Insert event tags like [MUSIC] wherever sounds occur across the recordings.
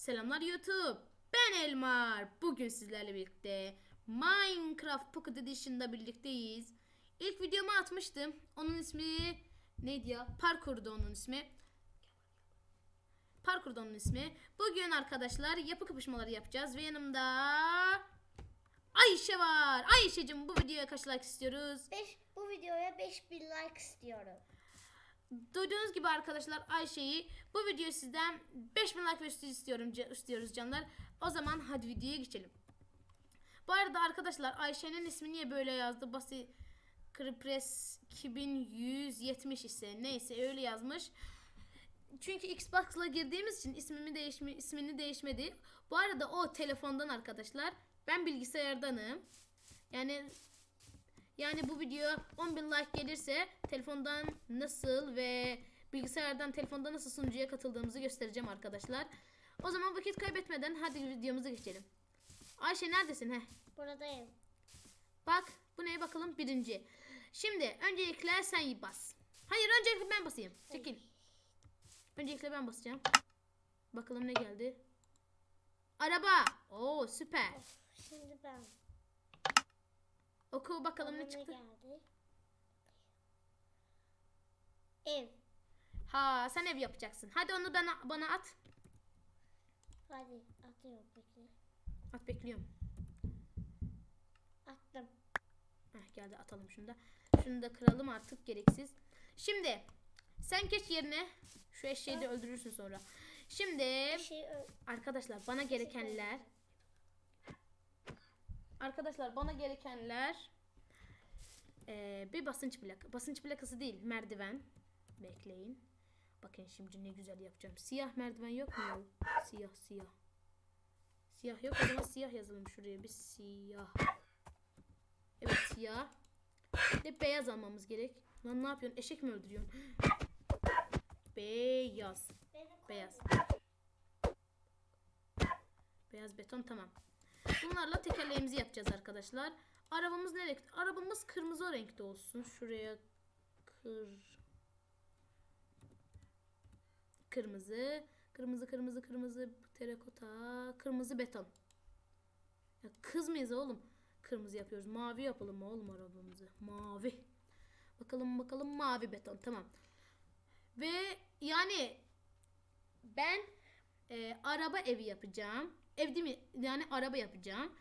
Selamlar YouTube. Ben Elmar. Bugün sizlerle birlikte Minecraft Pocket Edition'da birlikteyiz. İlk videomu atmıştım. Onun ismi neydi ya? Parkur'da onun ismi. Parkur'da onun ismi. Bugün arkadaşlar yapı kapışmaları yapacağız ve yanımda Ayşe var. Ayşe'cim bu videoya kaç like istiyoruz? Beş, bu videoya 5000 like istiyorum. Duyduğunuz gibi arkadaşlar Ayşe'yi bu video sizden 5000 like üstü istiyorum istiyoruz canlar. O zaman hadi videoya geçelim. Bu arada arkadaşlar Ayşe'nin ismi niye böyle yazdı? Basi Kripres 2170 ise neyse öyle yazmış. Çünkü Xbox'la girdiğimiz için ismimi değişmi ismini değişmedi. Bu arada o telefondan arkadaşlar. Ben bilgisayardanım. Yani yani bu video 10.000 like gelirse telefondan nasıl ve bilgisayardan telefonda nasıl sunucuya katıldığımızı göstereceğim arkadaşlar. O zaman vakit kaybetmeden hadi videomuza geçelim. Ayşe neredesin he? Buradayım. Bak bu neye bakalım birinci. Şimdi öncelikle sen bas. Hayır öncelikle ben basayım. Çekil. Öncelikle ben basacağım. Bakalım ne geldi. Araba. Oo süper. Şimdi ben. Oku bakalım Bana ne çıktı. geldi? Ev. Ha sen ev yapacaksın. Hadi onu bana, bana at. Hadi atıyorum peki. At bekliyorum. Attım. Heh, geldi atalım şunu da. Şunu da kıralım artık gereksiz. Şimdi sen geç yerine. Şu eşeği de öldürürsün sonra. Şimdi arkadaşlar bana gerekenler Arkadaşlar bana gerekenler eee, bir basınç plak. Basınç plakası değil merdiven. Bekleyin. Bakın şimdi ne güzel yapacağım. Siyah merdiven yok mu? ya? Siyah siyah. Siyah yok o zaman siyah yazalım şuraya bir siyah. Evet siyah. Bir beyaz almamız gerek. Lan ne yapıyorsun? Eşek mi öldürüyorsun? [GASPS] Beyaz. Beyaz. Beyaz beton tamam. Bunlarla tekerleğimizi yapacağız arkadaşlar. Arabamız ne renk? Arabamız kırmızı renkte olsun. Şuraya kır kırmızı, kırmızı, kırmızı, kırmızı, terakota, kırmızı beton. Ya kız mıyız oğlum? Kırmızı yapıyoruz. Mavi yapalım mı oğlum arabamızı? Mavi. Bakalım bakalım mavi beton. Tamam. Ve yani ben e, araba evi yapacağım. Ev değil mi? Yani araba yapacağım.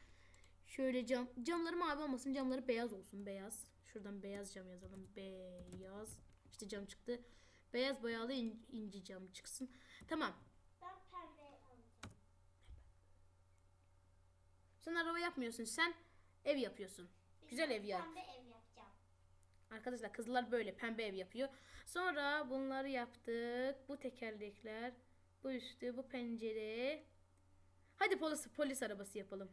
Şöyle cam camları mavi olmasın, camları beyaz olsun. Beyaz. Şuradan beyaz cam yazalım. Beyaz. İşte cam çıktı. Beyaz boyalı in- inci cam çıksın. Tamam. Ben pembe alacağım. Sen araba yapmıyorsun. Sen ev yapıyorsun. Güzel ev yap. Pembe ev yapacağım. Arkadaşlar kızlar böyle pembe ev yapıyor. Sonra bunları yaptık. Bu tekerlekler, bu üstü, bu pencere. Hadi polis polis arabası yapalım.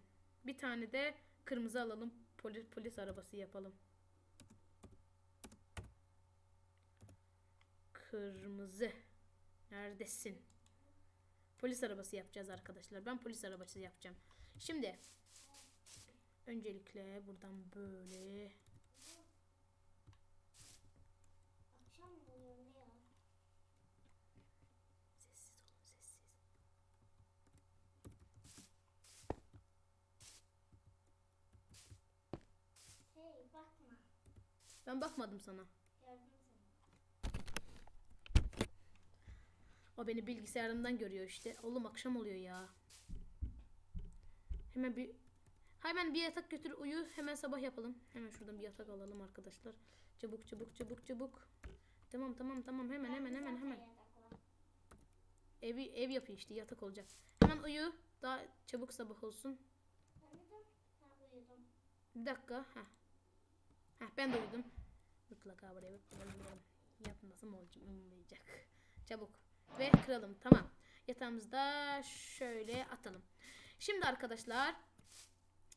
Bir tane de kırmızı alalım. Polis polis arabası yapalım. Kırmızı. Neredesin? Polis arabası yapacağız arkadaşlar. Ben polis arabası yapacağım. Şimdi öncelikle buradan böyle Akşam mı oluyor ne ya? Sessiz olun sessiz. Hey bakma. Ben bakmadım sana. O beni bilgisayarımdan görüyor işte. Oğlum akşam oluyor ya. Hemen bir Hemen bir yatak götür uyu. Hemen sabah yapalım. Hemen şuradan bir yatak alalım arkadaşlar. Çabuk çabuk çabuk çabuk. Tamam tamam tamam hemen hemen hemen hemen. Evi ev yapıyor işte yatak olacak. Hemen uyu. Daha çabuk sabah olsun. Bir dakika. Heh. Heh, ben de. Mutlaka buraya bir kıralım. Yapmasam olmayacak. Çabuk. Ve kıralım. Tamam. Yatağımızda şöyle atalım. Şimdi arkadaşlar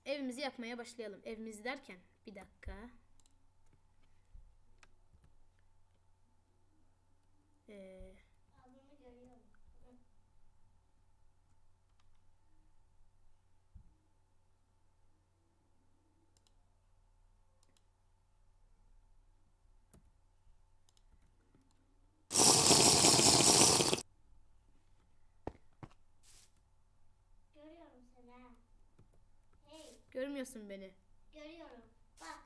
evimizi yapmaya başlayalım. Evimizi derken bir dakika. Ee, Görmüyorsun beni. Görüyorum. Bak.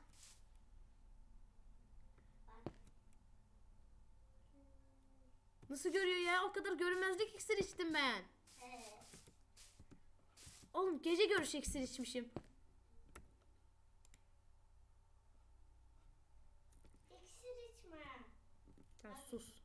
Bak. Nasıl görüyor ya? O kadar görünmezlik iksir içtim ben. Evet. Oğlum gece görüş iksir içmişim. İksir içme. Sen sus.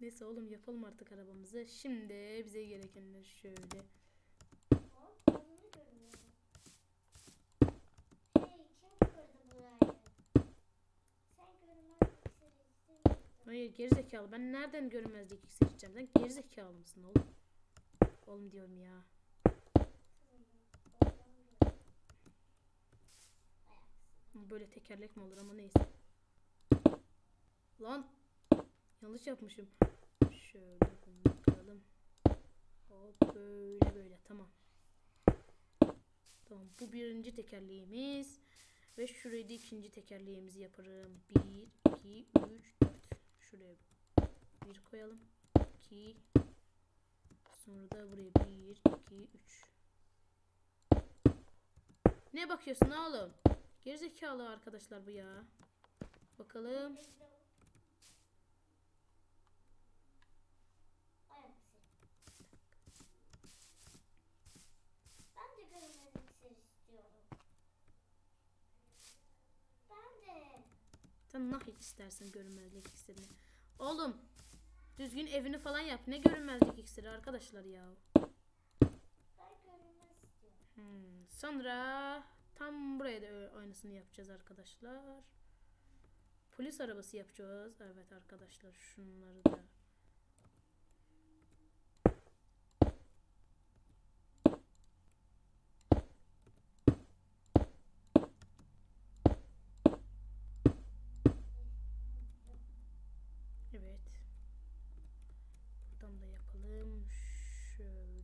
Neyse oğlum yapalım artık arabamızı. Şimdi bize gerekenler şöyle. Hayır gerizekalı. Ben nereden görünmezlik iksir içeceğim? Sen gerizekalı mısın oğlum? Oğlum diyorum ya. Böyle tekerlek mi olur ama neyse. Lan yanlış yapmışım. Şöyle bunu. Hop böyle böyle tamam. Tamam bu birinci tekerleğimiz. Ve şuraya da ikinci tekerleğimizi yaparım. 1, 2, 3, 4. Şuraya bir koyalım. 2 Sonra da buraya 1, 2, 3. Ne bakıyorsun oğlum? Gerizekalı arkadaşlar bu ya. Bakalım. Ayak iksiri. Ben de görünmez iksir istiyorum. Ben de. Sen nah istersen görünmezlik iksirini. Oğlum düzgün evini falan yap. Ne görünmezlik iksiri arkadaşlar ya. Hmm, Sonra tam buraya da aynısını yapacağız arkadaşlar. Polis arabası yapacağız. Evet arkadaşlar şunları da. Evet. Buradan da yapalım. Şöyle.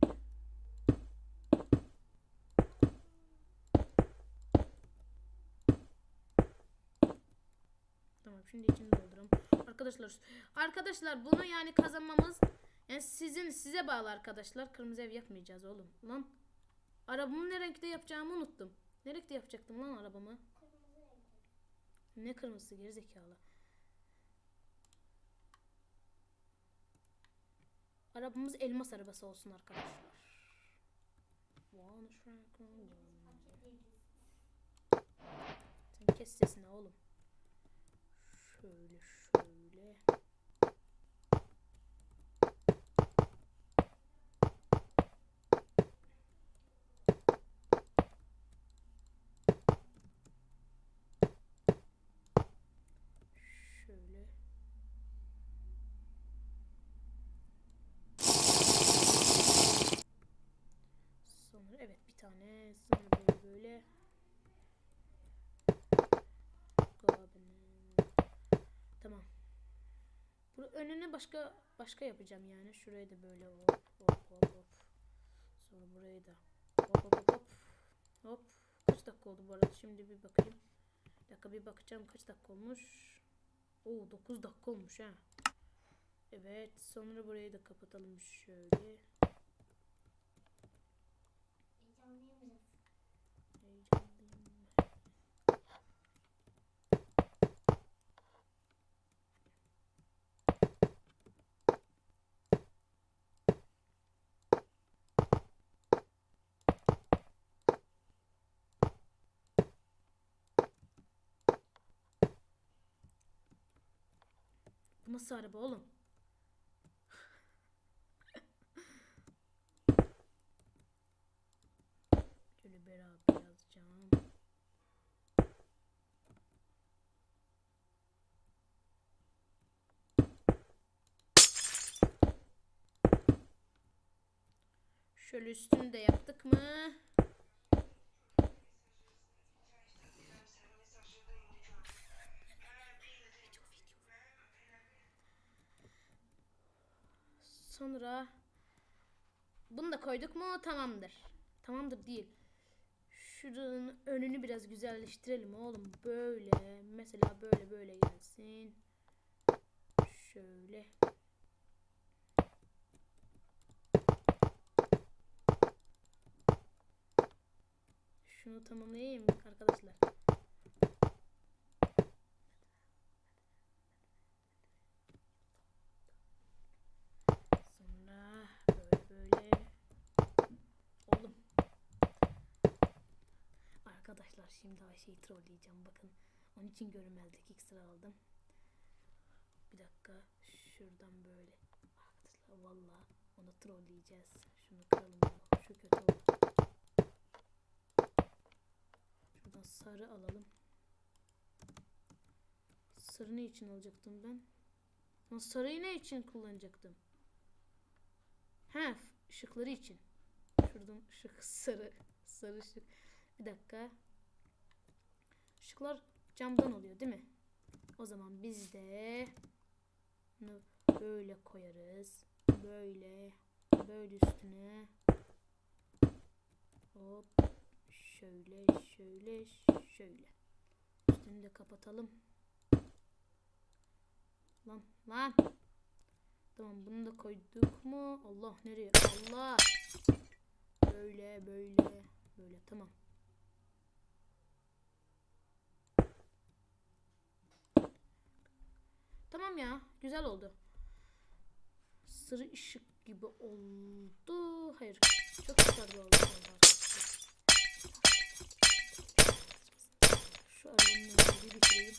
Tamam şimdi içini dolduralım. Arkadaşlar arkadaşlar bunu yani kazanmamız yani sizin size bağlı arkadaşlar. Kırmızı ev yapmayacağız oğlum. Lan arabamı ne renkte yapacağımı unuttum. Ne renkte yapacaktım lan arabamı? Kırmızı. Ne kırmızısı gerizekalı. Arabamız elmas arabası olsun arkadaşlar. Sen kes sesini oğlum. Şöyle şöyle. Sonra evet bir tane sonra böyle böyle. Goblin. Tamam. Bu önüne başka başka yapacağım yani. Şurayı da böyle hop hop hop hop. Sonra burayı da hop hop hop hop. Hop. Kaç dakika oldu bu arada? Şimdi bir bakayım. Bir dakika bir bakacağım kaç dakika olmuş. Oo 9 dakika olmuş ha. Evet. Sonra burayı da kapatalım şöyle. Bu nasıl araba oğlum? [LAUGHS] Şöyle beraber yazacağım. Şöyle üstünü de yaptık mı? Sonra bunu da koyduk mu tamamdır. Tamamdır değil. Şuranın önünü biraz güzelleştirelim oğlum. Böyle. Mesela böyle böyle gelsin. Şöyle. Şunu tamamlayayım arkadaşlar. Sonra böyle böyle. Oğlum. Arkadaşlar şimdi Ayşe'yi trolleyeceğim bakın. Onun için görünmezlik iksiri aldım. Bir dakika şuradan böyle. Arkadaşlar valla onu trolleyeceğiz. Şunu kıralım. Şu kötü oldu. Şuradan sarı alalım. Sarı ne için alacaktım ben? Lan sarıyı ne için kullanacaktım? He, ışıkları için. Şuradan ışık [LAUGHS] sarı. Sarı ışık. Bir dakika. Işıklar camdan oluyor değil mi? O zaman biz de bunu böyle koyarız. Böyle. Böyle üstüne. Hop. Şöyle, şöyle, şöyle. Üstünü de kapatalım. Lan, lan. Tamam bunu da koyduk mu? Allah nereye? Allah. Böyle, böyle, böyle. Tamam. Tamam ya. Güzel oldu. Sarı ışık gibi oldu. Hayır. Çok yukarıda oldu. Şu arabanın önünü bir bitireyim.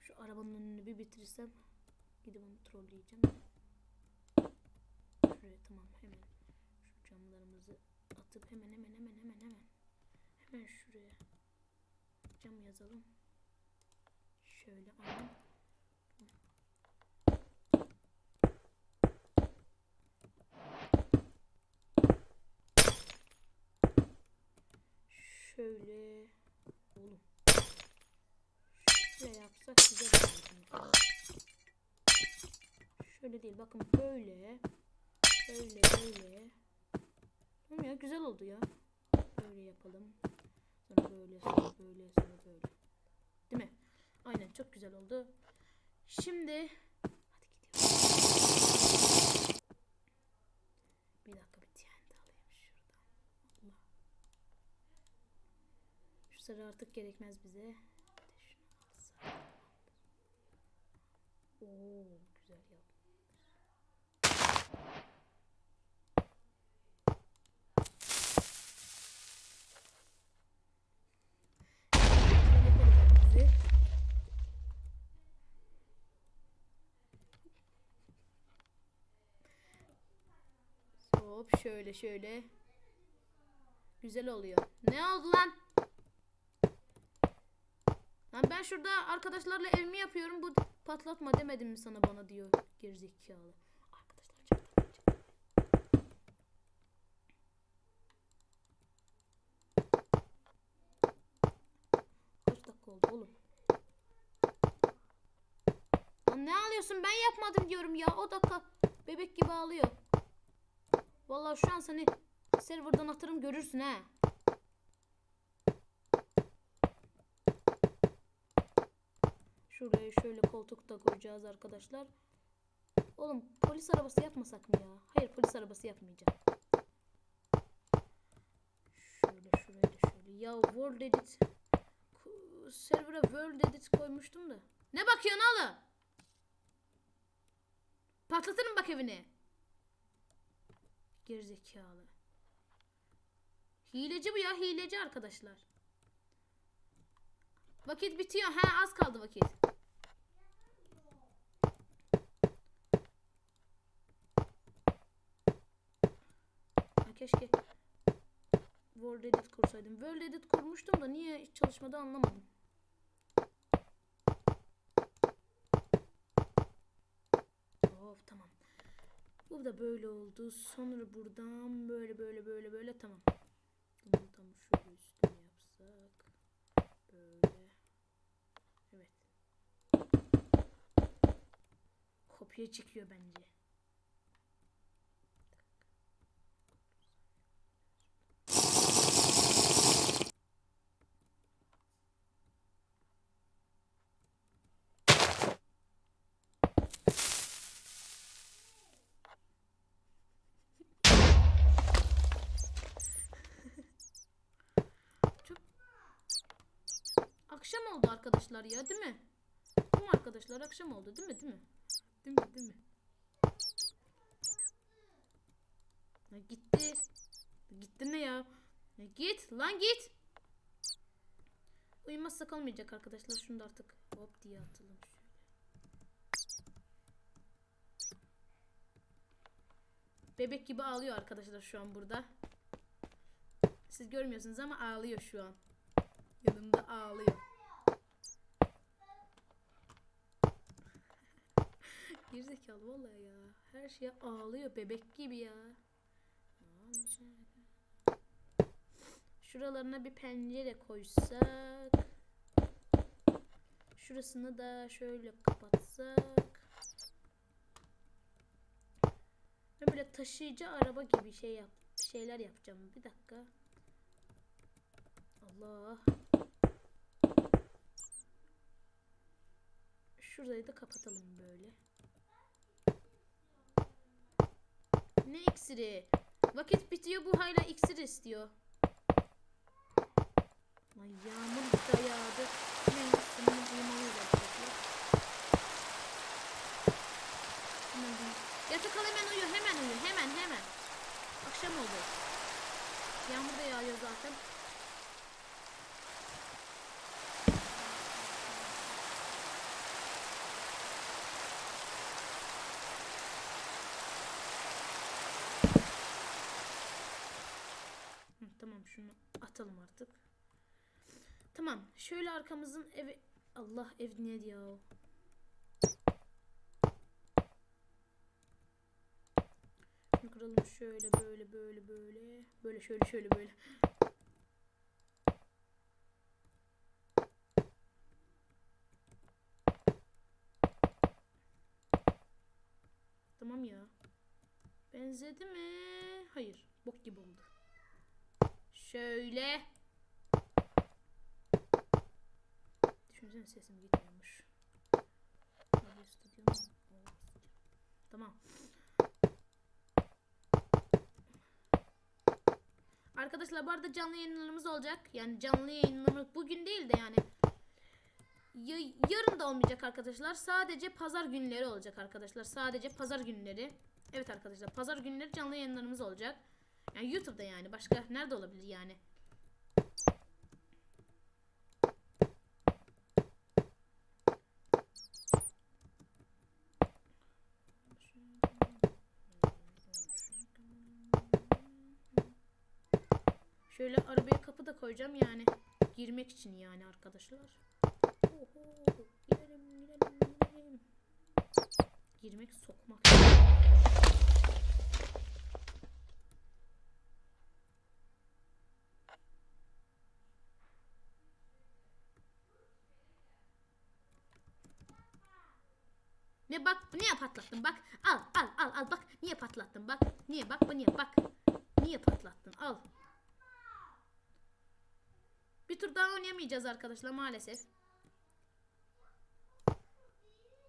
Şu arabanın önünü bir bitirirsem gidip onu trolleyeceğim. Şuraya tamam hemen şu camlarımızı atıp hemen hemen hemen hemen hemen hemen şuraya cam yazalım. Şöyle aynen. Şöyle oğlum. Şöyle yapsak güzel olur. Şöyle değil bakın böyle. Böyle böyle. Tamam ya güzel oldu ya. Böyle yapalım. Sonra böyle sonra böyle sonra böyle. Aynen çok güzel oldu. Şimdi hadi gidiyoruz. Bir dakika bir TNT alayım şuradan. Allah. Şu sarı artık gerekmez bize. Oo güzel yaptım. Hop şöyle şöyle. Güzel oluyor. Ne oldu lan? Lan ben şurada arkadaşlarla evimi yapıyorum. Bu patlatma demedim mi sana bana diyor gerizekalı. Arkadaşlar çok Kaç dakika oldu oğlum? Lan ne alıyorsun? Ben yapmadım diyorum ya. O dakika bebek gibi ağlıyor. Vallahi şu an seni serverdan atarım görürsün ha. Şuraya şöyle koltuk da koyacağız arkadaşlar. Oğlum polis arabası yapmasak mı ya? Hayır polis arabası yapmayacağım. Şöyle şuraya da şöyle. Ya World Edit server'a World Edit koymuştum da. Ne bakıyorsun oğlum? Patlatırım bak evini. Gerizekalı. Hileci bu ya hileci arkadaşlar. Vakit bitiyor. Ha az kaldı vakit. Ha, keşke World Edit kursaydım. World Edit kurmuştum da niye hiç çalışmadı anlamadım. Of tamam. Bu da böyle oldu. Sonra buradan böyle böyle böyle böyle tamam. Bunu tam şöyle üstüne yapsak. Böyle. Evet. Kopya çıkıyor bence. Çok... Oldu arkadaşlar ya değil mi? Değil mi arkadaşlar? Akşam oldu değil mi? Değil mi? Değil mi? Değil mi? Ya gitti. Gitti ne ya? ya? Git lan git. Uyumazsak olmayacak arkadaşlar. Şunu da artık hop diye atalım. Bebek gibi ağlıyor arkadaşlar şu an burada. Siz görmüyorsunuz ama ağlıyor şu an. Yanımda ağlıyor. Gerizekalı vallahi ya. Her şeye ağlıyor bebek gibi ya. Şuralarına bir pencere koysak. Şurasını da şöyle kapatsak. Böyle taşıyıcı araba gibi şey yap şeyler yapacağım. Bir dakika. Allah. Şurayı da kapatalım böyle. Ne iksiri? Vakit bitiyor bu hala iksir istiyor. Ay yağmur da yağdı. Hemen arkadaşlar. Hemen uyu. Yatak al hemen uyu hemen uyu hemen hemen. Akşam oldu. Yağmur da yağıyor zaten. Hı, tamam şunu atalım artık. Tamam. Şöyle arkamızın evi... Allah ev diyor? Şunu kıralım şöyle böyle böyle böyle. Böyle şöyle şöyle böyle. Tamam ya. Benzedi mi? Hayır. Bok gibi oldu. Şöyle. Düşünsene sesim gitmiyormuş. Tamam. Arkadaşlar bu arada canlı yayınlarımız olacak. Yani canlı yayınlarımız bugün değil de yani ya- yarın da olmayacak arkadaşlar. Sadece pazar günleri olacak arkadaşlar. Sadece pazar günleri. Evet arkadaşlar pazar günleri canlı yayınlarımız olacak. Yani YouTube'da yani başka nerede olabilir yani? Şöyle arabaya kapı da koyacağım yani girmek için yani arkadaşlar. Oho, girelim girelim girelim. Girmek sokmak. Ne bak niye patlattın bak al al al al bak niye patlattın bak niye bak bu niye bak niye patlattın al. Bir tur daha oynayamayacağız arkadaşlar maalesef.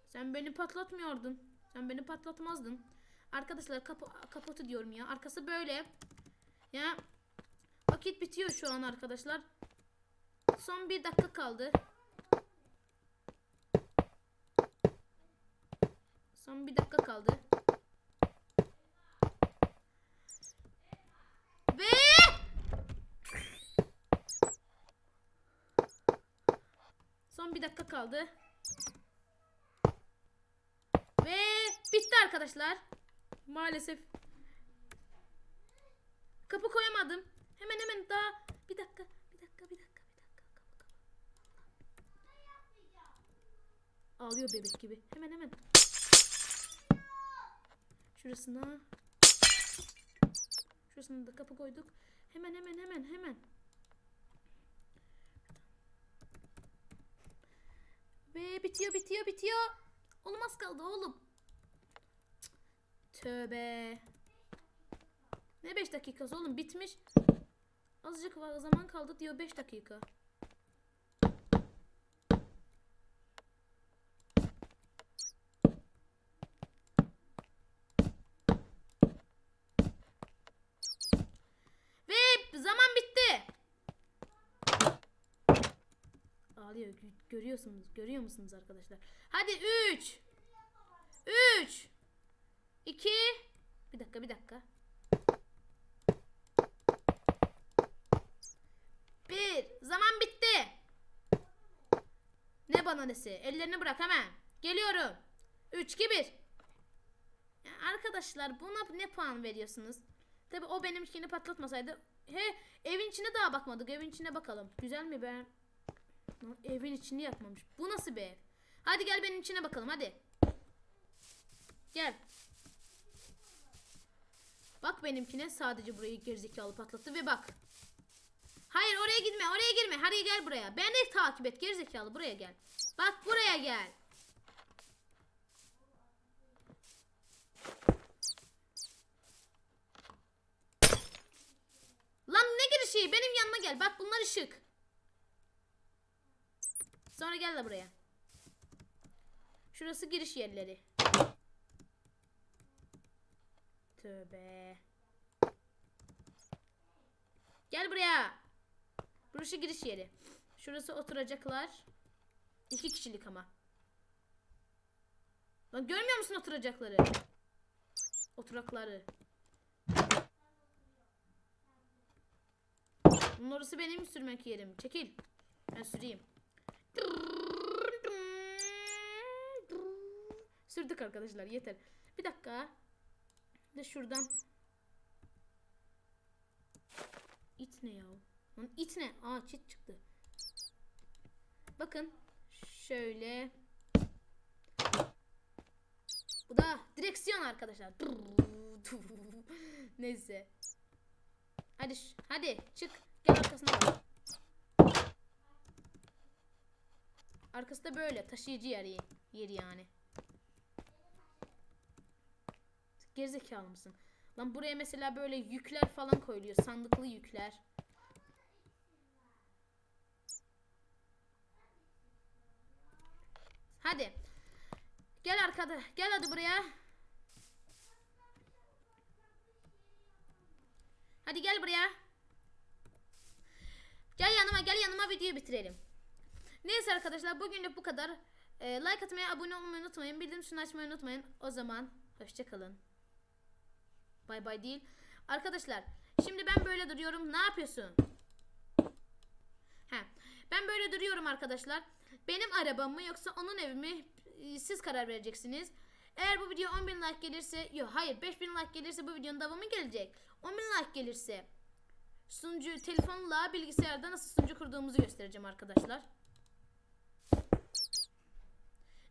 Sen beni patlatmıyordun. Sen beni patlatmazdın. Arkadaşlar kapı kapotu diyorum ya. Arkası böyle. Ya vakit bitiyor şu an arkadaşlar. Son bir dakika kaldı. Son bir dakika kaldı. Ve Son bir dakika kaldı. Ve bitti arkadaşlar. Maalesef. Kapı koyamadım. Hemen hemen daha bir dakika, bir dakika, bir dakika, bir dakika. Kapı, kapı. Ağlıyor bebek gibi. Hemen hemen. Şurasına. Şurasına da kapı koyduk. Hemen hemen hemen hemen. Ve bitiyor bitiyor bitiyor. Olmaz kaldı oğlum. Tövbe. Ne 5 dakikası oğlum bitmiş. Azıcık var zaman kaldı diyor 5 dakika. Ve zaman bitti. Ağlıyor. gö- Görüyorsunuz. Görüyor musunuz arkadaşlar? Hadi 3 3 2 Bir dakika bir dakika. Bir. Zaman bitti. Ne bana nesi? Ellerini bırak hemen. Geliyorum. 3 2 1. Ya arkadaşlar buna ne puan veriyorsunuz? Tabi o benimkini patlatmasaydı. He evin içine daha bakmadık. Evin içine bakalım. Güzel mi be? Evin içini yapmamış. Bu nasıl bir ev? Hadi gel benim içine bakalım hadi. Gel. Bak benimkine sadece burayı gerizekalı patlattı ve bak. Hayır oraya gitme oraya girme. Hadi gel buraya. Beni takip et gerizekalı buraya gel. Bak buraya gel. Lan ne girişi? Benim yanıma gel. Bak bunlar ışık. Sonra gel de buraya. Şurası giriş yerleri. Tövbe. Gel buraya. Burası giriş yeri. Şurası oturacaklar. İki kişilik ama. Lan görmüyor musun oturacakları? Oturakları. Bunun orası benim sürmek yerim. Çekil. Ben süreyim. Sürdük arkadaşlar yeter. Bir dakika. De şuradan. İt ne ya? Lan it ne? Aa çit çıktı. Bakın. Şöyle. Bu da direksiyon arkadaşlar. Neyse. Hadi hadi çık. Gel arkasına bak. Arkası da böyle taşıyıcı yeri, yeri yani. Gerizekalı mısın? Lan buraya mesela böyle yükler falan koyuluyor. Sandıklı yükler. Hadi. Gel arkada. Gel hadi buraya. Hadi gel buraya. Gel yanıma gel yanıma videoyu bitirelim. Neyse arkadaşlar bugünlük bu kadar. Ee, like atmayı, abone olmayı unutmayın. Bildirim tuşunu açmayı unutmayın. O zaman hoşçakalın. Bay bay değil. Arkadaşlar şimdi ben böyle duruyorum. Ne yapıyorsun? He, ben böyle duruyorum arkadaşlar. Benim arabam mı yoksa onun evi mi? Ee, Siz karar vereceksiniz. Eğer bu video 10.000 like gelirse, yok hayır 5.000 like gelirse bu videonun devamı gelecek. 10.000 like gelirse sunucu telefonla bilgisayarda nasıl sunucu kurduğumuzu göstereceğim arkadaşlar.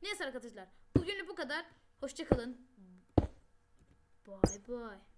Neyse arkadaşlar. Bugünlük bu kadar. Hoşçakalın. Bye bye.